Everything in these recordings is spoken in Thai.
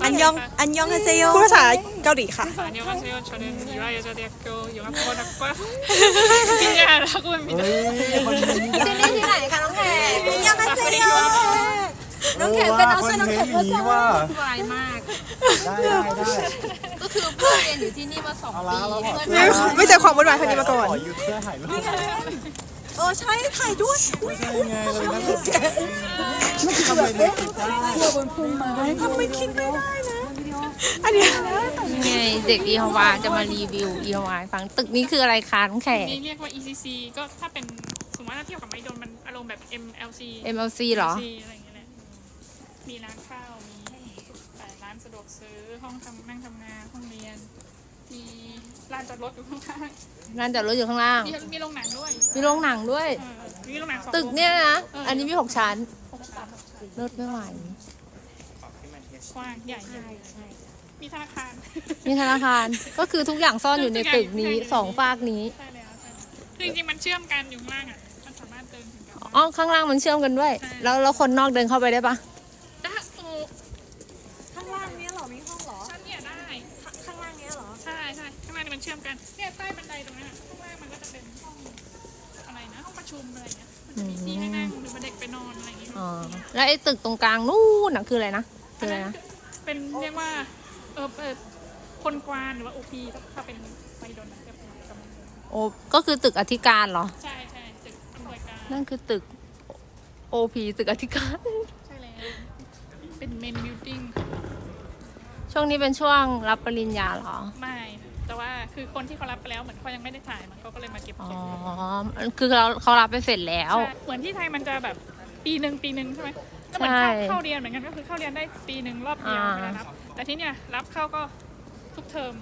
안녕, 안녕하세요. 코사 거리카. 안녕하세요. 저는 유아여자대학교 영화학과 김예라고 합니다. 안녕하세요. นคะน้องแขกอันยองฮาเซโยน้องแขกเป็นน้องช่วยน้องแขกคอนเทนต์อย่างนี้ว่าสบายมาก ได้ได้ได้ก็คือเพื่อนเรียนอยู่ที่นี่มาสองเอาปีละเราขอเพื่อนไม่ไม่เจอความวุ่นวายครั้งนี้มาก่อน ขอยืมเสื้อถ่ายรูปเออใช่ถ่ายด้วยไม่ใช่ไงเราเป็นนักศึกษาทำไมเล็กติดได้ทำไมคิดไม่ได้นะ อันเนี้ยไงเด็กอีฮวาจะมารีวิวอีฮวาให้ฟังตึกนี้คืออะไรคะน้องแขก นี่เรียกว่า ECC ก็ถ้าเป็นสมมติว่าถ้าเทียบกับไมโดนมันอารมณ์แบบ MLC MLC เหรอ MLC อะไรอย่างเงี้ยแหละ มีร้านข้าว มีแต่ร้านสะดวกซื้อ ห้องทำนั่งทำงาน ห้องเรียน มีลานจอดรถอยู่ข้างล่างร้านจอดรถอยู่ข้างล่างมีมีโรงหนังด้วยมีโรงหนังด้วย เออมีโรงหนังสองตึกเนี่ยนะ อันนี้มีหกชั้นหกชั้นรถไม่ไหวกว้างใหญ่ใหญ่มีธนาคาร มีธนาคาร ก็คือทุกอย่างซ่อนอยู่ในตึกนี้สองฝากนี้ ใช่แล้วใช่คือจริงๆ มันเชื่อมกันอยู่ข้างล่างอะ มันสามารถเดินถึงกันได้ อ๋อ ข้างล่างมันเชื่อมกันด้วย แล้วแล้วคนนอกเดินเข้าไปได้ปะ ชื่อมกันเนี่ยใต้บันไดตรงนั้นอะข้างล่างมันก็จะเป็นห้องอะไรนะห้องประชุมอะไรเงี้ยมันจะมีที่ให้นั่งหรือว่าเด็กไปนอนอะไรอย่างเงี้ยอ๋อแล้วไอ้ตึกตรงกลางนู่นน่ะคืออะไรนะคืออะไรนะเป็นเรียกว่าเออเออคนกวานหรือว่าโอพีถ้าเป็นไปโดนนะจะเป็นกำลังโอ้ก็คือตึกอธิการเหรอ ใช่ใช่ตึกอำนวยการนั่นคือตึก OP ตึกอธิการ ใช่แล้วเป็นเมนบิวติ้งช่วงนี้เป็นช่วงรับปริญญาเหรอ ไม่ แต่ว่าคือคนที่เขารับไปแล้วเหมือนเขายังไม่ได้ถ่ายมันเขาก็เลยมาเก็บอ๋อ เก็บคือเราเขารับไปเสร็จแล้ว ใช่เหมือนที่ไทยมันจะแบบปีหนึ่งปีหนึ่งใช่ไหมก็เหมือนเข้าใช่เข้าเรียนเหมือนกันก็คือเข้าเรียนได้ปีหนึ่งรอบเดียวอ่า เวลารับ แต่ที่เนี่ยรับเข้าก็ทุกเทอม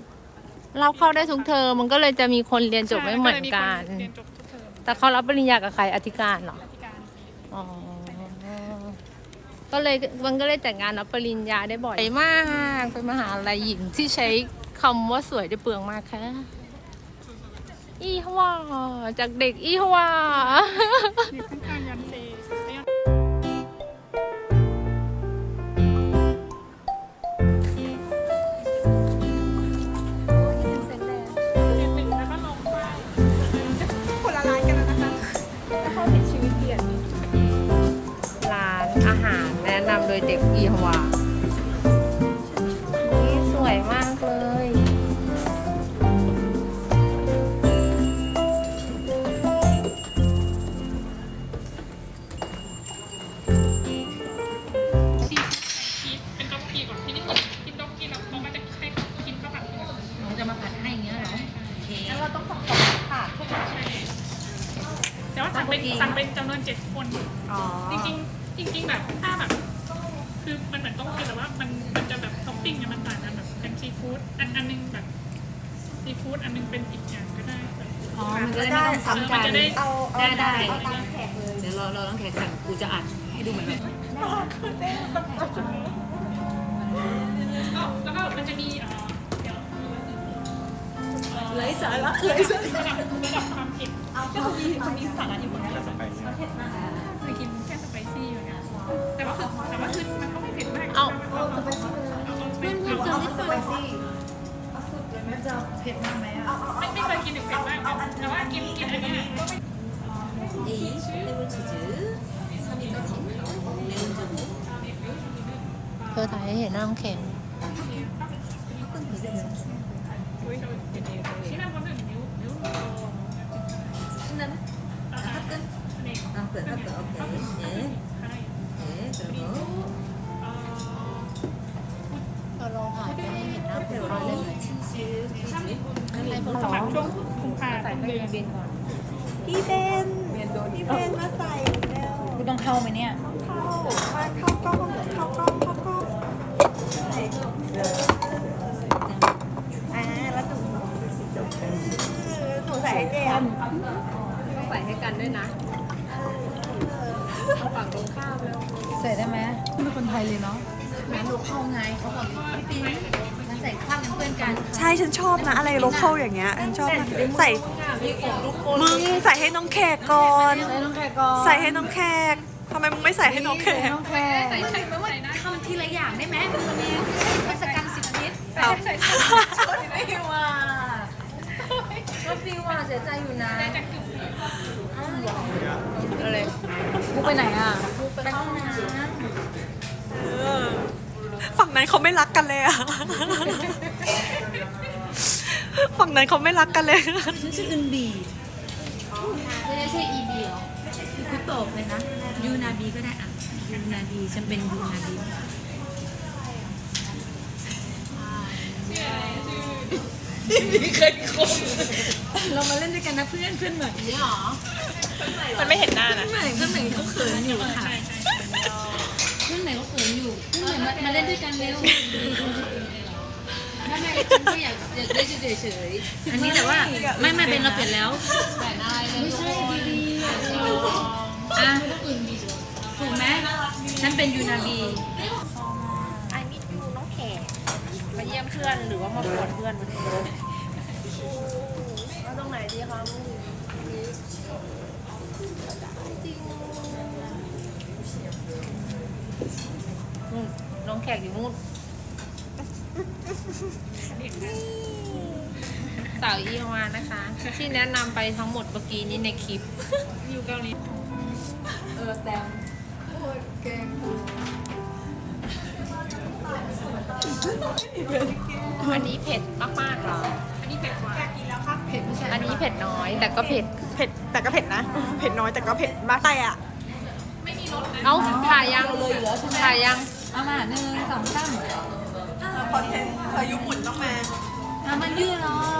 เราเข้าได้ทุกเทอมมันก็เลยจะมีคนเรียนจบไม่เหมือนกัน ใช่ก็เลยมีคเรียนจบทุกเทอมแต่เขารับปริญญากับใครอธิการเหรออธิการอ๋อ ก็เลยมันก็เลยจัดงานรับปริญญาได้บ่อยมากเป็นมหาลัยหญิงที่ใช้ คำว่าสวยได้เปลืองมากค่ะ อีฮวาจากเด็กอีฮวาอยู่ข้างๆยันเซยันเรียนหนึ่งแล้วก็ลงไปคนละร้านกันแล้วนะคะเข้าถึงชีวิตเปลี่ยนร้านอาหารแนะนำโดยเด็กอีฮวา เป็นสั่งเป็นจำนวนเจ็ดคน อ๋อจริงๆจริง ๆ แบบถ้าแบบ คือมันเหมือนต้องกินแต่ว่ามันมันจะแบบท็อปปิ้งเนี่ยมันต่างกันแบบเป็นซีฟู้ดอันอันหนึงแบบซีฟู้ดอันหนึงเป็นอีกอย่างก็ได้แบบอ๋อมันก็ได้ไม่ต้องซ้ำมักันนจะได้เอาเอาได้ได้ เอาตามแขกเลยเดี๋ยวรอรอต้องแขกสั่งกูจะอัดให้ดูเหมือนแบบก็แล้วก็มันจะมีเอ่อเดี๋ยวไรสาระไรสาระระดับระดับความเผ็ดก็คือมีคนมีสาระอยู่เหมือนกัน อถ่ายให้เห็นหน้าน้องแข็งนละคนหนึ่งนิ้วนิ้วโตชิ้นนั้นอ่าอันนี้น้ำเปลือกน้ำเปลือกโอเคเอ๊ะใช่เอ๊ะเดี๋ยวเอ่อเราลองถ่ายไปให้เห็นหน้าคุณป้าได้ไหมสมัครช่วงกุมภาพันธ์เดือนพี่เบนพี่เบนมาใส่เร็วต้องเข้าไหมเนี่ยเข้ามาเข้าเข้ากล้องเข้ากล้องใส่อ่าแล้วหนูหนูใส่ให้เจ มต้องใส่ให้กันด้วยนะเอาฝั่งตรงข้ามแล้วใส่ได้ไหมคุณเป็นคนไทยเลยเนาะแม่ดูเข้าไงเขาบอกพี่ปีนใส่ข้างกันใช่ฉันชอบนะอะไรโลเคอลอย่างเงี้ยฉันชอบนะใส่มึงใส่ให้น้องแขกก่อน ใส่น้องแขกก่อนใส่ให้น้องแขกทำไมมึงไม่ใส่ให้น้องแขกน้องแขกทำทีละอย่างได้ไหมวันนี้เทศกาลสิบนิดเอาฟิวอะก็ ฟิวอะเสียใจอยู่นะอะไรกูไปไหนอะไปห้องน้ฝั่งนั้นเขาไม่รักกันเลยอะฝั่งนั้นเขาไม่รักกันเลยำฉันชื่ออึนบีไม่ใช่ EB เหรอกูตอบเลยนะ ยูนาบีก็ได้อะ ยูนาบีฉันเป็นยูนาบี เรามาเล่นด้วยกันนะเพื่อนเพื่อนใหม่นี่หรอมันไม่เห็นหน้านะเพื่อนใหม่เพื่อนใหม่เขาเขินอยู่ค่ะใช่ใช่ใช่เพื่อนใหม่เขาเขินอยู่เพื่อนใหม่มามาเล่นด้วยกันเร็วไม่ไม่ฉันแค่อยากอยากเล่นเฉยๆอันนี้แต่ว่าไม่ไม่เป็นเราเปลี่ยนแล้วแต่อะไรเลยไม่ใช่ดีๆอะถูกไหมฉันเป็นยูนาบี เยี่ยมเพื่อนหรือว่ามาปวดเพื่อนวันนี้เอาตรงไหนดีคะน้องแขกอยู่นู่นสาวอีวานนะคะ ที่แนะนำไปทั้งหมดเมื่อกี้นี้ในคลิป อยู่เกาหลีเออแตม อันนี้เผ็ดมากๆเหรอ อันนี้เผ็ดกว่าอันนี้เผ็ดน้อย แต่ก็เผ็ด เผ็ดแต่ก็เผ็ดนะ เผ็ดน้อยแต่ก็เผ็ดมากแต่อะเอ้าถ่ายยังถ่ายยังเอามาหนึ่งสองสามคอนเทนต์พายุหมุนต้องมาอะมันยืดเนาะ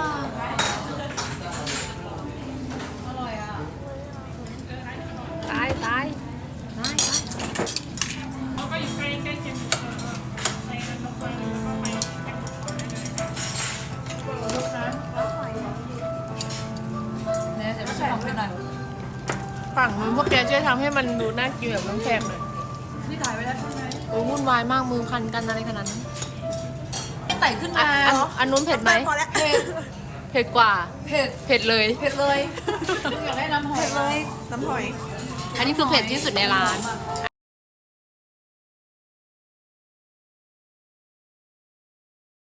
ฝั่งนู้นพวกแกช่วยทำให้มันดูน่ากินแบบน้ำแข็งหน่อยนี่ถ่ายไว้แล้วใช่ไหมโอ้ยวุ่นวายมากมือพันกันอะไรขนาดนั้นใส่ขึ้นอัมานอันอันนู้นเผ็ดไหมพอแล้วเผ็ดกว่า เผ็ด เผ็ดเลย เผ็ดเลยอยากได้น้ำหอยเลย น้ำหอย อันนี้คือเผ็ดที่สุดในร้าน